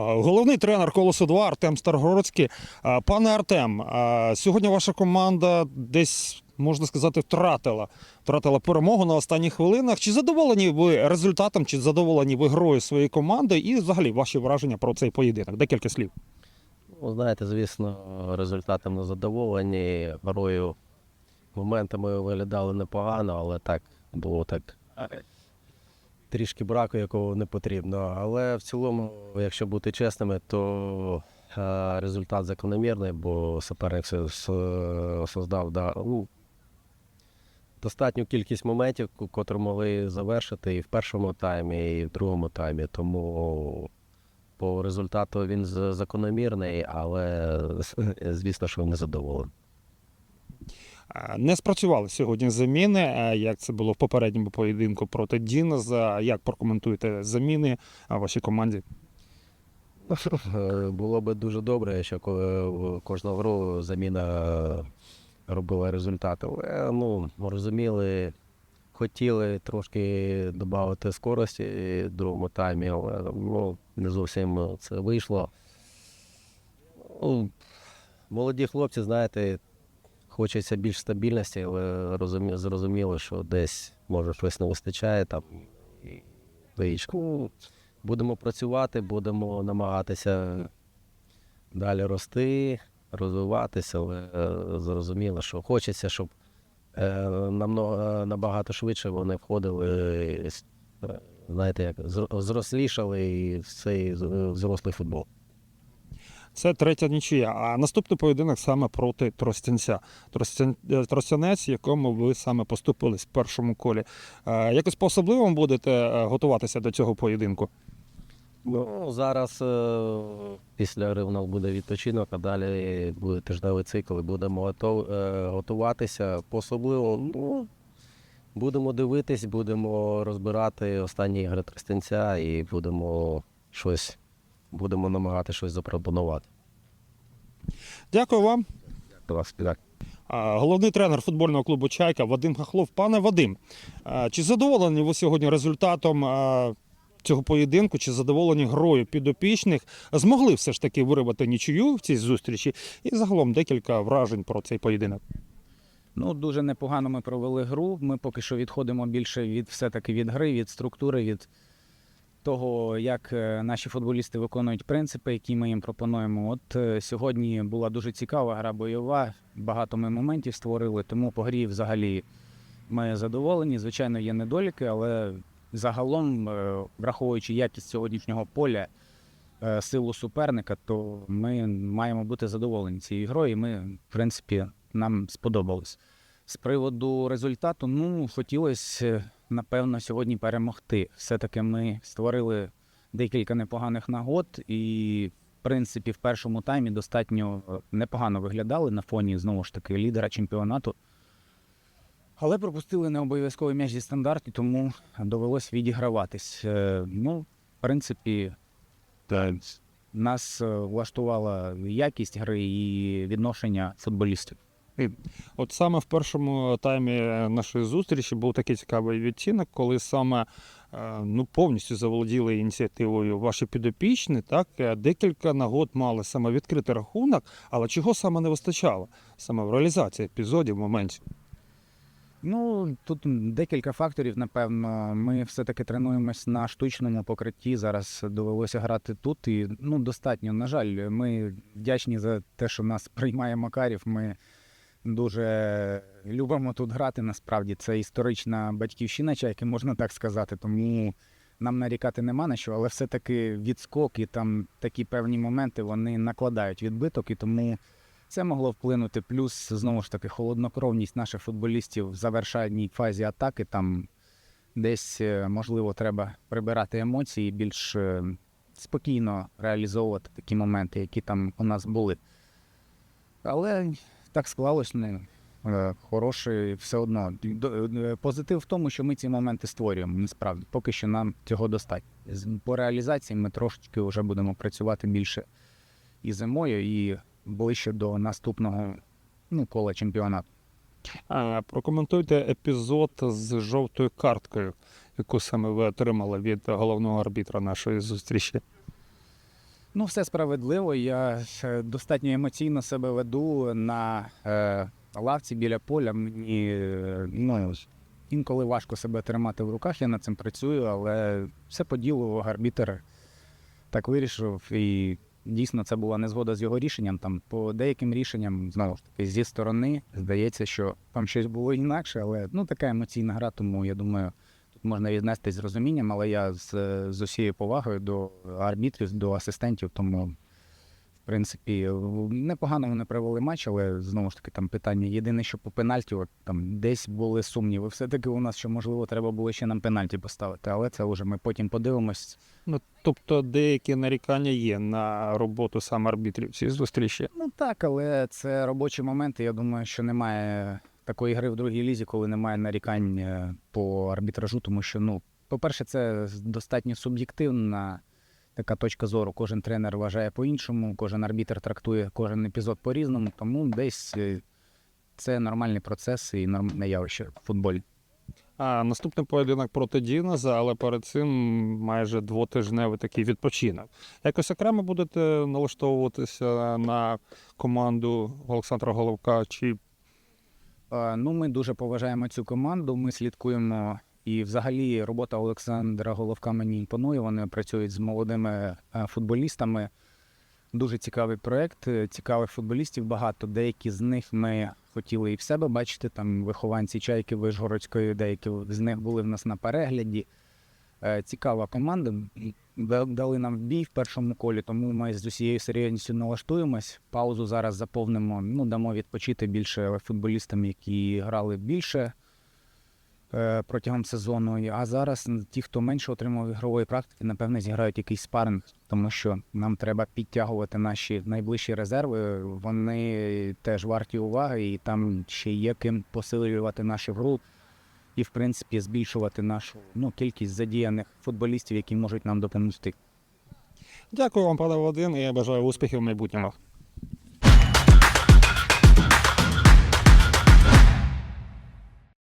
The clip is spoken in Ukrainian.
Головний тренер колосу 2 Артем Старгородський. Пане Артем, сьогодні ваша команда десь можна сказати втратила. Втратила перемогу на останніх хвилинах. Чи задоволені ви результатом, чи задоволені ви грою своєї команди? І взагалі ваші враження про цей поєдинок? Декілька слів. Ну, знаєте, звісно, результатом не задоволені. Грою моментами виглядали непогано, але так було так. Трішки браку, якого не потрібно. Але в цілому, якщо бути чесними, то е, результат закономірний, бо суперник создав да, ну, достатню кількість моментів, ко- котрі могли завершити і в першому таймі, і в другому таймі. Тому по результату він закономірний, але звісно, що не задоволений. Не спрацювали сьогодні заміни, як це було в попередньому поєдинку проти Діноза. Як прокоментуєте заміни а, вашій команді? Е, Було би дуже добре, якщо ко- в кожну гру заміна робила результат. Але ну, розуміли, хотіли трошки додати скорості в другому таймі, але ну, не зовсім це вийшло. Ну, молоді хлопці, знаєте, хочеться більш стабільності, але розумі, зрозуміло, що десь може щось не вистачає там. І. Ну, Будемо працювати, будемо намагатися далі рости, розвиватися, але е, зрозуміло, що хочеться, щоб е, намного, набагато швидше вони входили, е, знаєте, як зрослішали і цей взрослий футбол. Це третя нічия. А наступний поєдинок саме проти Тростянця. Е, Тростянець, якому ви саме поступились в першому колі. Е, Якось по-особливому будете е, готуватися до цього поєдинку? Ну, зараз після нас буде відпочинок, а далі буде тижневий цикл і будемо готуватися по-особливо. Ну, будемо дивитись, будемо розбирати останні ігри Тростянця і будемо щось, будемо намагати щось запропонувати. Дякую вам. Головний тренер футбольного клубу Чайка Вадим Хахлов. Пане Вадим, чи задоволені ви сьогодні результатом цього поєдинку, чи задоволені грою підопічних? Змогли все ж таки виробити нічию в цій зустрічі? І загалом декілька вражень про цей поєдинок. Ну, дуже непогано ми провели гру. Ми поки що відходимо більше від все-таки від гри, від структури, від того, як е, наші футболісти виконують принципи, які ми їм пропонуємо. От е, сьогодні була дуже цікава гра бойова, багато ми моментів створили, тому по грі взагалі ми задоволені. Звичайно, є недоліки, але загалом, е, враховуючи якість сьогоднішнього поля, силу суперника, то ми маємо бути задоволені цією грою. і Ми, в принципі, нам сподобалось. З приводу результату, ну, хотілося, напевно, сьогодні перемогти. Все-таки ми створили декілька непоганих нагод, і, в принципі, в першому таймі достатньо е, непогано виглядали на фоні, знову ж таки, лідера чемпіонату. Але пропустили не обов'язковий м'яч зі стандарту, тому довелось відіграватись. Е, Ну, в принципі, нас е, влаштувала якість гри і відношення футболістів. От саме в першому таймі нашої зустрічі був такий цікавий відтінок, коли саме е, ну, повністю заволоділи ініціативою ваші підопічні. Так, Е, декілька нагод мали саме відкрити рахунок, але чого саме не вистачало? Саме в реалізації епізодів, моментів. Ну, тут декілька факторів, напевно. Ми все-таки тренуємось на штучному покритті. Зараз довелося грати тут. І ну, достатньо. На жаль, ми вдячні за те, що нас приймає Макарів. Ми дуже любимо тут грати. Насправді це історична батьківщина чайки, можна так сказати. Тому нам нарікати нема на що, але все-таки відскок і там такі певні моменти вони накладають відбиток, і тому це могло вплинути. Плюс знову ж таки холоднокровність наших футболістів в завершальній фазі атаки. Там десь е, можливо треба прибирати емоції, більш е, спокійно реалізовувати такі моменти, які там у нас були. Але так склалось не. е, Хороший все одно. Е, Позитив в тому, що ми ці моменти створюємо. Насправді, поки що нам цього достатньо. По реалізації ми трошечки вже будемо працювати більше і зимою, і ближче до наступного ну, кола чемпіонату. А, прокоментуйте епізод з жовтою карткою, яку саме ви отримали від головного арбітра нашої зустрічі. Ну, все справедливо. Я достатньо емоційно себе веду на е, лавці біля поля. Мені е, ну, інколи важко себе тримати в руках, я над цим працюю, але все по ділу арбітер так вирішив. І дійсно це була незгода з його рішенням. Там по деяким рішенням, знову ж таки, зі сторони здається, що там щось було інакше, але ну така емоційна гра, тому я думаю. Можна віднестись з розумінням, але я з, з усією повагою до арбітрів, до асистентів, тому, в принципі, непогано вони провели матч, але знову ж таки там питання. Єдине, що по пенальті, от, там десь були сумніви. Все-таки у нас, що можливо, треба було ще нам пенальті поставити, але це вже ми потім подивимось. Ну, тобто деякі нарікання є на роботу саме арбітрів цієї зустрічі. Ну так, але це робочі моменти. Я думаю, що немає такої гри в другій лізі, коли немає нарікань е, по арбітражу, тому що, ну, по-перше, це достатньо суб'єктивна така точка зору. Кожен тренер вважає по-іншому, кожен арбітр трактує кожен епізод по-різному, тому десь е, це нормальний процес і нормальне явище в футболі. А наступний поєдинок проти Діноза, але перед цим майже двотижневий такий відпочинок. Якось окремо будете налаштовуватися на команду Олександра Головка чи Ну, ми дуже поважаємо цю команду. Ми слідкуємо. І взагалі робота Олександра Головка мені імпонує. Вони працюють з молодими е, футболістами. Дуже цікавий проєкт, е, цікавих футболістів багато. Деякі з них ми хотіли і в себе бачити. Там вихованці чайки Вишгородської, деякі з них були в нас на перегляді. Е, Цікава команда. Дали нам бій в першому колі, тому ми з усією серйозністю налаштуємось. Паузу зараз заповнимо. Ну, дамо відпочити більше футболістам, які грали більше е, протягом сезону. А зараз ті, хто менше отримав ігрової практики, напевне, зіграють якийсь спаринг, тому що нам треба підтягувати наші найближчі резерви. Вони теж варті уваги, і там ще є ким посилювати нашу гру. І, в принципі, збільшувати нашу ну, кількість задіяних футболістів, які можуть нам допомогти. дякую вам, пане Володин, і я бажаю успіхів в майбутньому.